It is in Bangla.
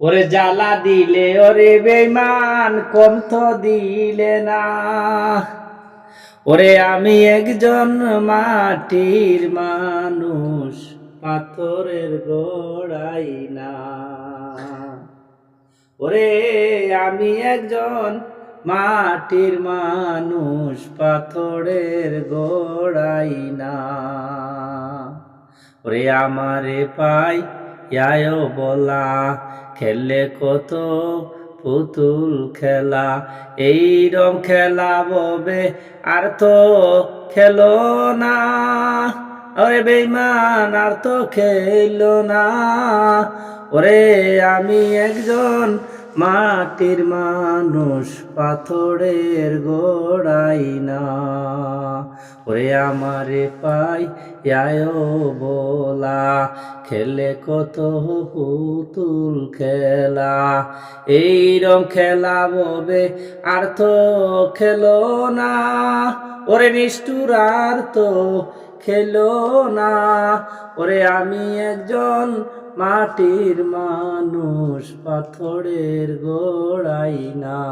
ওরে জ্বালা দিলে, ওরে বেমান কম তো দিলে না। ওরে আমি একজন মাটির মানুষ, পাথরের গোড়াই না। ওরে আমি একজন মাটির মানুষ, পাথরের গোড়াই না। ওরে আমারে পাই ইয়ায় বলা খেললে কত পুতুল খেলা এই রম খেলা ববে আর তো খেলো না। ওরে বেইমান আর তো খেলো না। ওরে আমি একজন মাটির মানুষ, পাথরের গোড়াই না। ওরে আমারে পাই, আয় বলা খেলে কত পুতুল খেলা। এই রং খেলা ববে, আর তো খেলো না। ওরে নিষ্ঠুর আর তো খেলো না। ওরে আমি একজন মাটির মানুষ, পাথরের গোড়াই না।